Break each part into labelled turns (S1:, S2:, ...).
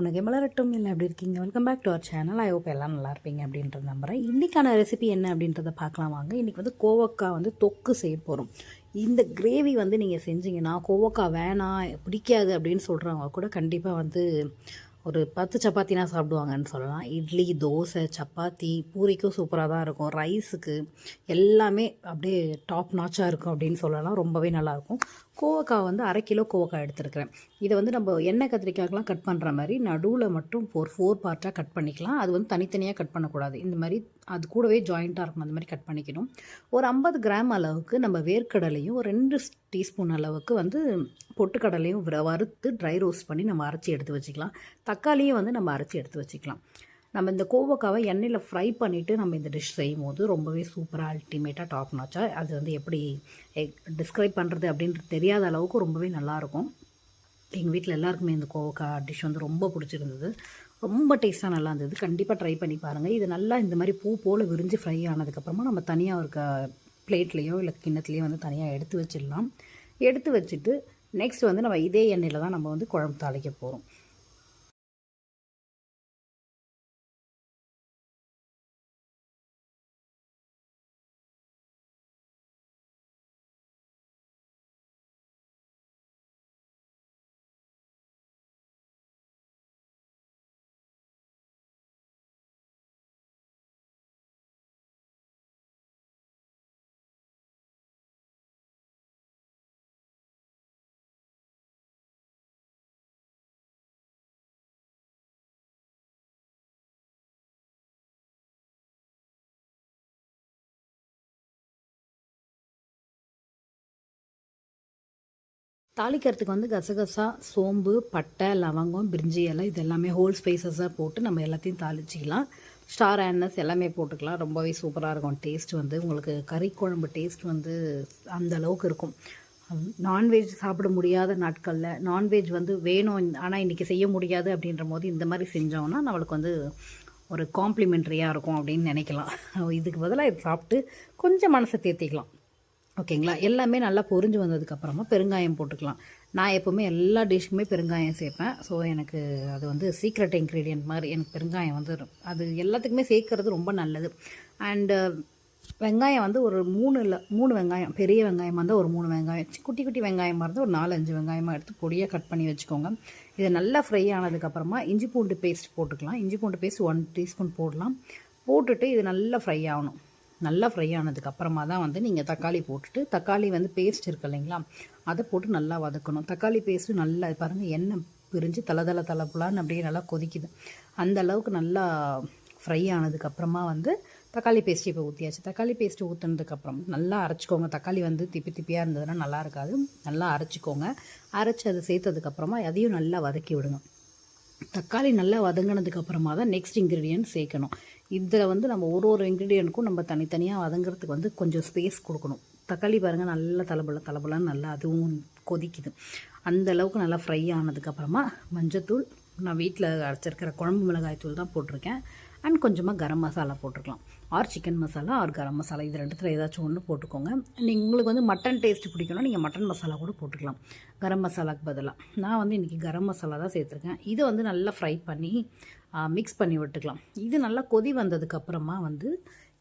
S1: உனக்கு மலரட்டும். இல்லை எப்படி இருக்கீங்க. Welcome back to our channel I hope எல்லாம் நல்லா இருப்பீங்க அப்படின்றது நம்புகிறேன் இன்றைக்கான ரெசிபி என்ன அப்படின்றத பார்க்கலாம் வாங்க. இன்றைக்கி வந்து கோவக்காய் வந்து தொக்கு செய்ய போகிறோம் இந்த கிரேவி வந்து நீங்கள் செஞ்சீங்கன்னா கோவக்காய் வேணாம் பிடிக்காது அப்படின்னு சொல்கிறவங்க கூட கண்டிப்பாக வந்து ஒரு பத்து சப்பாத்தினா சாப்பிடுவாங்கன்னு சொல்லலாம். இட்லி தோசை சப்பாத்தி பூரிக்கும் சூப்பராக தான் இருக்கும். ரைஸுக்கு எல்லாமே அப்படியே டாப் நாச்சாக இருக்கும் அப்படின்னு சொல்லலாம். ரொம்பவே நல்லாயிருக்கும் கோவக்காய் வந்து அரை கிலோ கோவக்காய் எடுத்துருக்கிறேன். இதை வந்து நம்ம எண்ணெய் கத்திரிக்காய்க்கெலாம் கட் பண்ணுற மாதிரி நடுவில் மட்டும் ஃபோர் ஃபோர் பார்ட்டாக கட் பண்ணிக்கலாம். அது வந்து தனித்தனியாக கட் பண்ணக்கூடாது. இந்த மாதிரி அது கூடவே ஜாயிண்ட்டாக இருக்கும் அந்த மாதிரி கட் பண்ணிக்கணும். ஒரு ஐம்பது கிராம் அளவுக்கு நம்ம வேர்க்கடலையும் ஒரு ரெண்டு டீஸ்பூன் அளவுக்கு வந்து பொட்டுக்கடலையும் வறுத்து ட்ரை ரோஸ்ட் பண்ணி நம்ம அரைச்சி எடுத்து வச்சுக்கலாம். தக்காளியும் வந்து நம்ம அரைச்சி எடுத்து வச்சுக்கலாம். நம்ம இந்த கோவக்காவை எண்ணெயில் ஃப்ரை பண்ணிவிட்டு நம்ம இந்த டிஷ் செய்யும் போது ரொம்பவே சூப்பராக அல்டிமேட்டாக டாப் நாச்சாக அது வந்து எப்படி டிஸ்கிரைப் பண்ணுறது அப்படின்றது தெரியாத அளவுக்கு ரொம்பவே நல்லாயிருக்கும் எங்கள் வீட்டில் எல்லாருக்குமே இந்த கோவக்காய் டிஷ் வந்து ரொம்ப பிடிச்சிருந்தது. ரொம்ப டேஸ்ட்டாக நல்லா இருந்தது. கண்டிப்பாக ட்ரை பண்ணி பாருங்கள் இது நல்லா இந்த மாதிரி பூ போல் விரிஞ்சு ஃப்ரை ஆனதுக்கப்புறமா நம்ம தனியாக இருக்க பிளேட்லேயோ இல்லை கிண்ணத்துலேயோ வந்து தனியாக எடுத்து வச்சிடலாம். எடுத்து வச்சுட்டு நெக்ஸ்ட் வந்து நம்ம இதே எண்ணெயில் தான் நம்ம வந்து குழம்பு தாளிக்க போகிறோம் தாளிக்கிறதுக்கு வந்து கசகசா சோம்பு பட்டை லவங்கம் பிரிஞ்சி இலை இது எல்லாமே ஹோல் ஸ்பைசஸாக போட்டு நம்ம எல்லாத்தையும் தாளிச்சிக்கலாம். ஸ்டார் ஆனஸ் எல்லாமே போட்டுக்கலாம். ரொம்பவே சூப்பராக இருக்கும். டேஸ்ட் வந்து உங்களுக்கு கறி குழம்பு டேஸ்ட் வந்து அந்த அளவுக்கு இருக்கும். நான்வெஜ் சாப்பிட முடியாத நாட்களில் நான்வெஜ் வந்து வேணும். ஆனால் இன்றைக்கி செய்ய முடியாது அப்படின்ற போது இந்த மாதிரி செஞ்சோம்னா நம்மளுக்கு வந்து ஒரு காம்ப்ளிமெண்ட்ரியாக இருக்கும் அப்படின்னு நினைக்கலாம். இதுக்கு பதிலாக இது சாப்பிட்டு கொஞ்சம் மனசை தேர்த்திக்கலாம் ஓகேங்களா? எல்லாமே நல்லா பொரிஞ்சு வந்ததுக்கப்புறமா பெருங்காயம் போட்டுக்கலாம். நான் எப்போவுமே எல்லா டிஷ்ஷுக்குமே பெருங்காயம் சேர்ப்பேன். ஸோ எனக்கு அது வந்து சீக்ரெட் இன்க்ரீடியன்ட் மாதிரி எனக்கு பெருங்காயம் வந்து அது எல்லாத்துக்குமே சேர்க்கறது ரொம்ப நல்லது. அண்டு வெங்காயம் வந்து ஒரு மூணு இல்லை மூணு வெங்காயம் பெரிய வெங்காயமாக இருந்தால் ஒரு மூணு வெங்காயம் குட்டி குட்டி வெங்காயமாக இருந்தால் ஒரு நாலு அஞ்சு வெங்காயமாக எடுத்து பொடியாக கட் பண்ணி வச்சுக்கோங்க. இது நல்லா ஃப்ரை ஆனதுக்கப்புறமா இஞ்சி பூண்டு பேஸ்ட் போட்டுக்கலாம். இஞ்சி பூண்டு பேஸ்ட் ஒன் டீஸ்பூன் போடலாம். போட்டுட்டு இது நல்லா ஃப்ரை ஆகணும். நல்லா ஃப்ரை ஆனதுக்கு அப்புறமா தான் வந்து நீங்கள் தக்காளி போட்டுட்டு தக்காளி வந்து பேஸ்ட் இருக்கு இல்லைங்களா? அதை போட்டு நல்லா வதக்கணும். தக்காளி பேஸ்ட்டு நல்லா பாருங்கள் எண்ணெய் பிரிஞ்சு தலை தலை தலைப்புலான்னு அப்படியே நல்லா கொதிக்குது. அந்த அளவுக்கு நல்லா ஃப்ரை ஆனதுக்கப்புறமா வந்து தக்காளி பேஸ்ட் இப்போ ஊற்றியாச்சு தக்காளி பேஸ்ட்டு ஊற்றுனதுக்கப்புறம் நல்லா அரைச்சிக்கோங்க. தக்காளி வந்து திப்பி திப்பியாக இருந்ததுன்னா நல்லா இருக்காது. நல்லா அரைச்சிக்கோங்க. அரைச்சி அதை சேர்த்ததுக்கப்புறமா அதையும் நல்லா வதக்கி விடுங்க. தக்காளி நல்லா வதங்கினதுக்கப்புறமா தான் நெக்ஸ்ட் இன்க்ரீடியன்ட் சேர்க்கணும். இதில் வந்து நம்ம ஒரு ஒரு இன்க்ரீடியண்ட்டுக்கும் நம்ம தனித்தனியாக வதங்குறதுக்கு வந்து கொஞ்சம் ஸ்பேஸ் கொடுக்கணும். தக்காளி பாருங்கள் நல்லா தலைபல தலைபலன்னு நல்லா அதுவும் கொதிக்குது. அந்த அளவுக்கு நல்லா ஃப்ரை ஆனதுக்கப்புறமா மஞ்சத்தூள் நான் வீட்டில் அரைச்சிருக்கிற குழம்பு மிளகாய் தூள் தான் போட்டிருக்கேன். அண்ட் கொஞ்சமாக கரம் மசாலா போட்டுக்கலாம் or chicken masala or garam masala இது ரெண்டுத்தில் ஏதாச்சும் ஒன்று போட்டுக்கோங்க. நீங்கள் உங்களுக்கு வந்து மட்டன் டேஸ்ட் பிடிக்கணும்னா நீங்கள் மட்டன் மசாலா கூட போட்டுக்கலாம். கரம் மசாலாக்கு பதிலாக நான் வந்து இன்றைக்கி கரம் மசாலா தான் சேர்த்துருக்கேன். இதை வந்து நல்லா ஃப்ரை பண்ணி மிக்ஸ் பண்ணி விட்டுக்கலாம். இது நல்லா கொதி வந்ததுக்கப்புறமா வந்து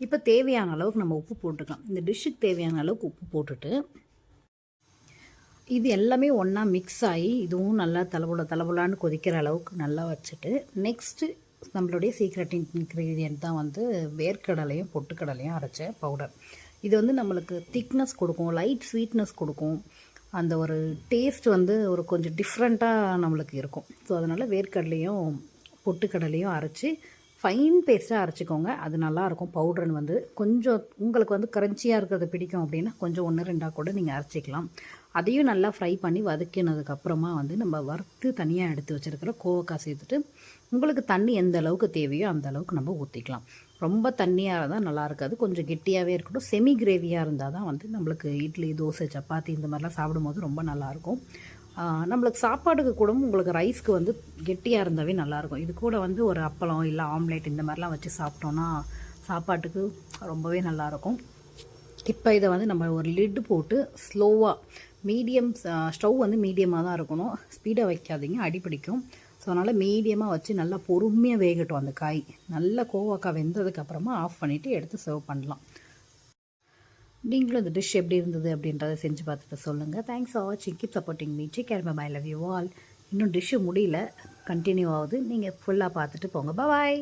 S1: இப்போ தேவையான அளவுக்கு நம்ம உப்பு போட்டுக்கலாம். இந்த டிஷ்ஷுக்கு தேவையான அளவுக்கு உப்பு போட்டுட்டு இது எல்லாமே ஒன்றா மிக்ஸ் ஆகி இதுவும் நல்லா தலைபுல தலைபுலான்னு கொதிக்கிற அளவுக்கு நல்லா வச்சுட்டு நெக்ஸ்ட்டு நம்மளுடைய சீக்ரெட் இன்க்ரீடியன்ட் தான் வந்து வேர்க்கடலையும் பொட்டுக்கடலையும் அரைச்ச பவுடர் இது வந்து நம்மளுக்கு திக்னஸ் கொடுக்கும் லைட் ஸ்வீட்னஸ் கொடுக்கும். அந்த ஒரு டேஸ்ட் வந்து ஒரு கொஞ்சம் டிஃப்ரெண்ட்டாக நம்மளுக்கு இருக்கும். ஸோ அதனால் வேர்க்கடலையும் பொட்டுக்கடலையும் அரைச்சி ஃபைன் பேஸ்ட்டாக அரைச்சிக்கோங்க. அது நல்லாயிருக்கும் பவுடர்னு வந்து கொஞ்சம் உங்களுக்கு வந்து கரன்ச்சியாக இருக்கிறது பிடிக்கும் அப்படின்னா கொஞ்சம் ஒன்று ரெண்டாக கூட நீங்கள் அரைச்சிக்கலாம். அதையும் நல்லா ஃப்ரை பண்ணி வதக்கினதுக்கப்புறமா வந்து நம்ம வறுத்து தனியாக எடுத்து வச்சுருக்கிற கோவக்காய் சேர்த்துட்டு உங்களுக்கு தண்ணி எந்த அளவுக்கு தேவையோ அந்த அளவுக்கு நம்ம ஊற்றிக்கலாம் ரொம்ப தண்ணியாக இருந்தால் நல்லா இருக்காது. கொஞ்சம் கெட்டியாகவே இருக்கட்டும். செமி கிரேவியாக இருந்தால் தான் வந்து நம்மளுக்கு இட்லி தோசை சப்பாத்தி இந்த மாதிரிலாம் சாப்பிடும்போது ரொம்ப நல்லாயிருக்கும் நம்மளுக்கு சாப்பாடுக்கு கூட உங்களுக்கு ரைஸ்க்கு வந்து கெட்டியாக இருந்தாவே நல்லாயிருக்கும் இது கூட வந்து ஒரு அப்பளம் இல்லை ஆம்லேட் இந்த மாதிரிலாம் வச்சு சாப்பிட்டோன்னா சாப்பாட்டுக்கு ரொம்பவே நல்லாயிருக்கும் இப்போ இதை வந்து நம்ம ஒரு லிட்டு போட்டு ஸ்லோவாக மீடியம் ஸ்டவ் வந்து மீடியமாக தான் இருக்கணும். ஸ்பீடாக வைக்காதீங்க அடிப்பிடிக்கும் ஸோ அதனால் மீடியமாக வச்சு நல்லா பொறுமையாக வேகட்டும் அந்த காய். நல்லா கோவாக்காய் வெந்ததுக்கப்புறமா ஆஃப் பண்ணிவிட்டு எடுத்து சர்வ் பண்ணலாம். நீங்களும் இந்த டிஷ் எப்படி இருந்தது அப்படின்றத செஞ்சு பார்த்துட்டு சொல்லுங்கள் தேங்க்ஸ் ஃபார் வாட்சிங் keep supporting me take care bye love you all இன்னும் டிஷ்ஷு முடியல. கண்டினியூ ஆகுது. நீங்கள் ஃபுல்லாக பார்த்துட்டு போங்க. பாய்